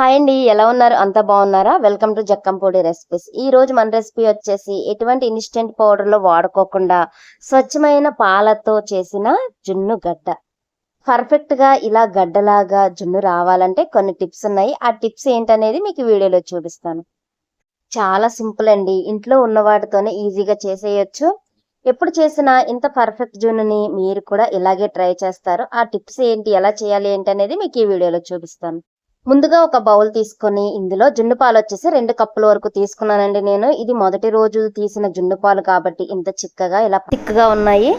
Hi అండి ఎలా ఉన్నారు? అంత బాగున్నారా? వెల్కమ్ టు జక్కంపూడి రెసిపీస్ ఈ రోజు మన రెసిపీ వచ్చేసి ఎటువంటి ఇన్స్టెంట్ పౌడర్లో వాడుకోకుండా స్వచ్ఛమైన పాలతో చేసిన జున్ను గడ్డ. పర్ఫెక్ట్గా ఇలా గడ్డలాగా జున్ను రావాలంటే కొన్ని టిప్స్ ఉన్నాయి. ఆ టిప్స్ ఏంటనేది మీకు వీడియోలో చూపిస్తాను. చాలా సింపుల్ అండి. ఇంట్లో ఉన్న వాటితోనే ఈజీగా చేసేయచ్చు. ఎప్పుడు చేసినా ఇంత పర్ఫెక్ట్ జున్నుని మీరు కూడా ఇలాగే ట్రై చేస్తారు. ఆ టిప్స్ ఏంటి ఎలా చేయాలి ఏంటి అనేది మీకు ఈ వీడియోలో చూపిస్తాను. ముందుగా ఒక బౌల్ తీసుకొని ఇందులో జున్ను పాలు వచ్చేసి రెండు కప్పుల వరకు తీసుకున్నానండి నేను. ఇది మొదటి రోజు తీసిన జున్ను పాలు కాబట్టి ఇంత చిక్కగా ఇలా థిక్గా ఉన్నాయి.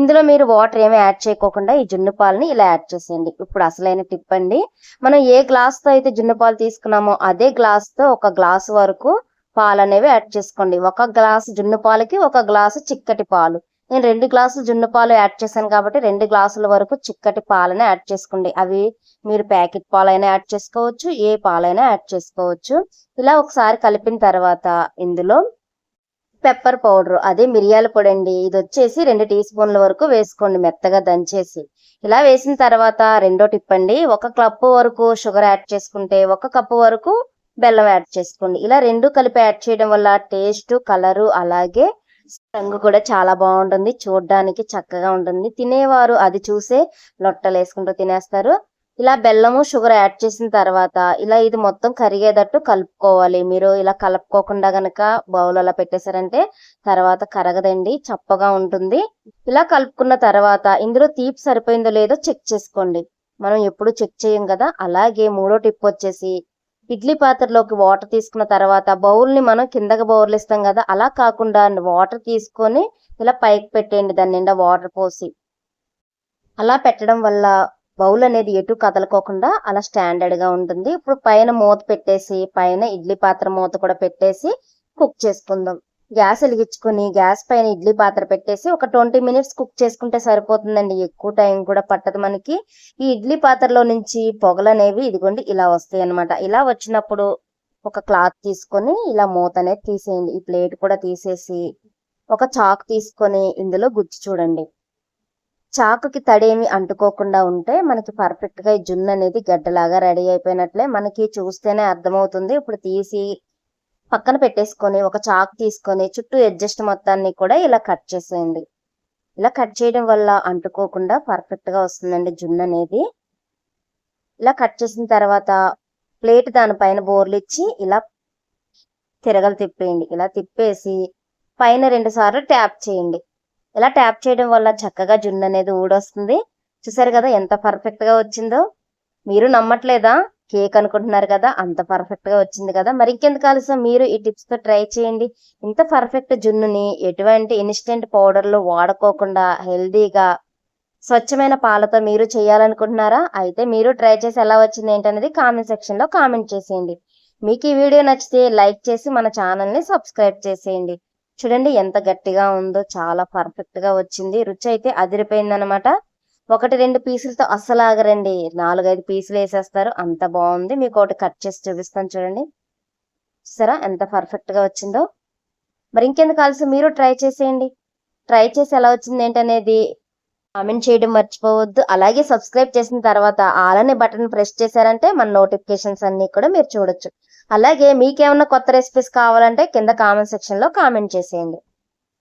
ఇందులో మీరు వాటర్ ఏమి యాడ్ చేయకోకుండా ఈ జున్ను పాలని ఇలా యాడ్ చేసేయండి. ఇప్పుడు అసలైన టిప్ అండి. మనం ఏ గ్లాస్తో అయితే జున్ను పాలు తీసుకున్నామో అదే గ్లాస్తో ఒక గ్లాస్ వరకు పాలు అనేవి యాడ్ చేసుకోండి. ఒక గ్లాసు జున్ను పాలకి ఒక గ్లాసు చిక్కటి పాలు. నేను రెండు గ్లాసులు జున్ను పాలు యాడ్ చేశాను కాబట్టి రెండు గ్లాసుల వరకు చిక్కటి పాలని యాడ్ చేసుకోండి. అవి మీరు ప్యాకెట్ పాలైనా యాడ్ చేసుకోవచ్చు ఏ పాలైనా యాడ్ చేసుకోవచ్చు. ఇలా ఒకసారి కలిపిన తర్వాత ఇందులో పెప్పర్ పౌడర్ అదే మిరియాల పొడి అండి. ఇది వచ్చేసి రెండు టీ స్పూన్ల వరకు వేసుకోండి మెత్తగా దంచేసి. ఇలా వేసిన తర్వాత రెండో టిప్ అండి ఒక కప్పు వరకు షుగర్ యాడ్ చేసుకుంటే ఒక కప్పు వరకు బెల్లం యాడ్ చేసుకోండి. ఇలా రెండు కలిపి యాడ్ చేయడం వల్ల టేస్ట్ కలరు అలాగే రంగు కూడా చాలా బాగుంటుంది. చూడడానికి చక్కగా ఉంటుంది. తినేవారు అది చూసే లొట్టలు వేసుకుంటూ తినేస్తారు. ఇలా బెల్లము షుగర్ యాడ్ చేసిన తర్వాత ఇలా ఇది మొత్తం కరిగేటట్టు కలుపుకోవాలి. మీరు ఇలా కలుపుకోకుండా గనక బౌల్ అలా పెట్టేశారంటే తర్వాత కరగదండి చప్పగా ఉంటుంది. ఇలా కలుపుకున్న తర్వాత ఇందులో తీపి సరిపోయిందో లేదో చెక్ చేసుకోండి. మనం ఎప్పుడు చెక్ చేయం కదా? అలాగే మూడో టిప్ వచ్చేసి ఇడ్లీ పాత్రలోకి వాటర్ తీసుకున్న తర్వాత బౌల్ని మనం కిందకి బౌర్లు ఇస్తాం కదా అలా కాకుండా వాటర్ తీసుకొని ఇలా పైకి పెట్టేయండి దాని నిండా వాటర్ పోసి. అలా పెట్టడం వల్ల బౌల్ అనేది ఎటు కదలకోకుండా అలా స్టాండర్డ్గా ఉంటుంది. ఇప్పుడు పైన మూత పెట్టేసి పైన ఇడ్లీ పాత్ర మూత కూడా పెట్టేసి కుక్ చేసుకుందాం. గ్యాస్ వెలిగించుకొని గ్యాస్ పైన ఇడ్లీ పాత్ర పెట్టేసి ఒక ట్వంటీ మినిట్స్ కుక్ చేసుకుంటే సరిపోతుందండి. ఎక్కువ టైం కూడా పట్టదు మనకి. ఈ ఇడ్లీ పాత్రలో నుంచి పొగలు అనేవి ఇదిగోండి ఇలా వస్తాయి అన్నమాట ఇలా వచ్చినప్పుడు ఒక క్లాత్ తీసుకొని ఇలా మూత అనేది తీసేయండి. ఈ ప్లేట్ కూడా తీసేసి ఒక చాక్ తీసుకొని ఇందులో గుచ్చి చూడండి. చాకుకి తడేమి అంటుకోకుండా ఉంటే మనకి పర్ఫెక్ట్గా ఈ జున్ను అనేది గడ్డలాగా రెడీ అయిపోయినట్లే మనకి చూస్తేనే అర్థమవుతుంది. ఇప్పుడు తీసి పక్కన పెట్టేసుకొని ఒక చాక్ తీసుకొని చుట్టూ అడ్జస్ట్ మొత్తాన్ని కూడా ఇలా కట్ చేసేయండి. ఇలా కట్ చేయడం వల్ల అంటుకోకుండా పర్ఫెక్ట్గా వస్తుందండి జున్ను అనేది. ఇలా కట్ చేసిన తర్వాత ప్లేట్ దానిపైన బోర్లు ఇచ్చి ఇలా తిరగలు తిప్పేయండి. ఇలా తిప్పేసి పైన రెండు సార్లు ట్యాప్ చేయండి. ఇలా ట్యాప్ చేయడం వల్ల చక్కగా జున్ను అనేది ఊడొస్తుంది. చూసారు కదా ఎంత పర్ఫెక్ట్గా వచ్చిందో? మీరు నమ్మట్లేదా? కేక్ అనుకుంటున్నారు కదా అంత పర్ఫెక్ట్గా వచ్చింది కదా. మరి ఇంకెందుకు ఆలస్యం? మీరు ఈ టిప్స్తో ట్రై చేయండి. ఇంత పర్ఫెక్ట్ జున్నుని ఎటువంటి ఇన్స్టెంట్ పౌడర్లు వాడుకోకుండా హెల్దీగా స్వచ్ఛమైన పాలతో మీరు చేయాలనుకుంటున్నారా? అయితే మీరు ట్రై చేసి ఎలా వచ్చింది ఏంటనేది కామెంట్ సెక్షన్లో కామెంట్ చేసేయండి. మీకు ఈ వీడియో నచ్చితే లైక్ చేసి మన ఛానల్ని సబ్స్క్రైబ్ చేసేయండి. చూడండి ఎంత గట్టిగా ఉందో చాలా పర్ఫెక్ట్గా వచ్చింది. రుచి అయితే అదిరిపోయింది అనమాట ఒకటి రెండు పీసులతో అస్సలు ఆగరండి నాలుగైదు పీసులు వేసేస్తారు. అంత బాగుంది. మీకు ఒకటి కట్ చేసి చూపిస్తాను చూడండి. సరే ఎంత పర్ఫెక్ట్గా వచ్చిందో. మరి ఇంకెందుకు కలిసి మీరు ట్రై చేసేయండి. ట్రై చేసి ఎలా వచ్చింది ఏంటనేది కామెంట్ చేయడం మర్చిపోవద్దు. అలాగే సబ్స్క్రైబ్ చేసిన తర్వాత ఆలనే బటన్ ప్రెస్ చేశారంటే మన నోటిఫికేషన్స్ అన్ని కూడా మీరు చూడొచ్చు. అలాగే మీకేమన్నా కొత్త రెసిపీస్ కావాలంటే కింద కామెంట్ సెక్షన్లో కామెంట్ చేసేయండి.